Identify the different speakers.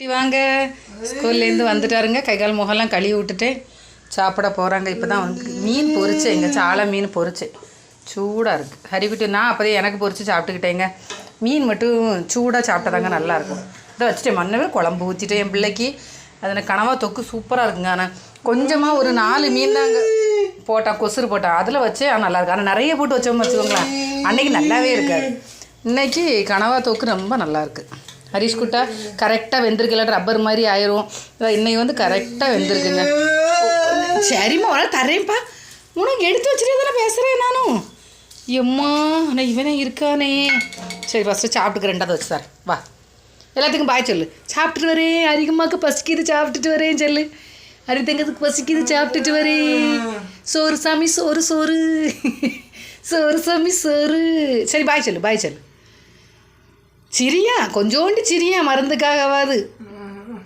Speaker 1: குட்டி வாங்க. ஸ்கூல்லேருந்து வந்துட்டாருங்க. கை கால் முகம்லாம் கழுவி விட்டுட்டு சாப்பிட போகிறாங்க இப்போ தான் வந்து மீன் பொறிச்சு எங்கள் சாலை மீன் பொறிச்சு சூடாக இருக்குது ஹரிக்குட்டி நான் அப்போதே எனக்கு பொறிச்சு சாப்பிட்டுக்கிட்டேங்க. மீன் மட்டும் சூடாக சாப்பிட்டாதாங்க நல்லாயிருக்கும். இதை வச்சுட்டேன் மண்ணவே குழம்பு ஊற்றிட்டேன் என் பிள்ளைக்கு. அதில் கனவா தொக்கு சூப்பராக இருக்குங்க. ஆனால் கொஞ்சமாக ஒரு நாலு மீன் தாங்க போட்டால் கொசுறு போட்டால் அதில் வச்சு நல்லா நல்லாயிருக்கு ஆனால் நிறைய போட்டு வச்சோம்னு வச்சுக்கோங்களேன். அன்னைக்கு நல்லாவே இருக்காது. இன்னைக்கு கனவா தொக்கு ரொம்ப நல்லாயிருக்கு ஹரிஷ் குட்டா கரெக்டாக வெந்திருக்கல ரப்பர் மாதிரி ஆயிரும். இன்னைக்கு வந்து கரெக்டாக வெந்திருக்குங்க. சரிம்மா உடனே தரேன்ப்பா உனக்கு எடுத்து வச்சுட்டு தானே பேசுகிறேன் நானும் எம்மா ஆனால் இவனே இருக்கானே. சரி ஃபஸ்ட்டு சாப்பிட்டுக்க ரெண்டாவது வச்சு சார் வா. எல்லாத்துக்கும் பாய் சொல்லு. சாப்பிட்டுட்டு வரேன். அரிகம்மாக்கு பசிக்குது சாப்பிட்டுட்டு வரேன் சொல்லு. அரிதங்கத்துக்கு பசிக்குது சாப்பிட்டுட்டு வரேன். சோறு சாமி சோறு சோறு. சோறு சாமி சோறு. சரி பாய் சொல்லு பாய் சொல்லு. சிரியா கொஞ்சோண்டு சிரியா மருந்துக்காகவாது.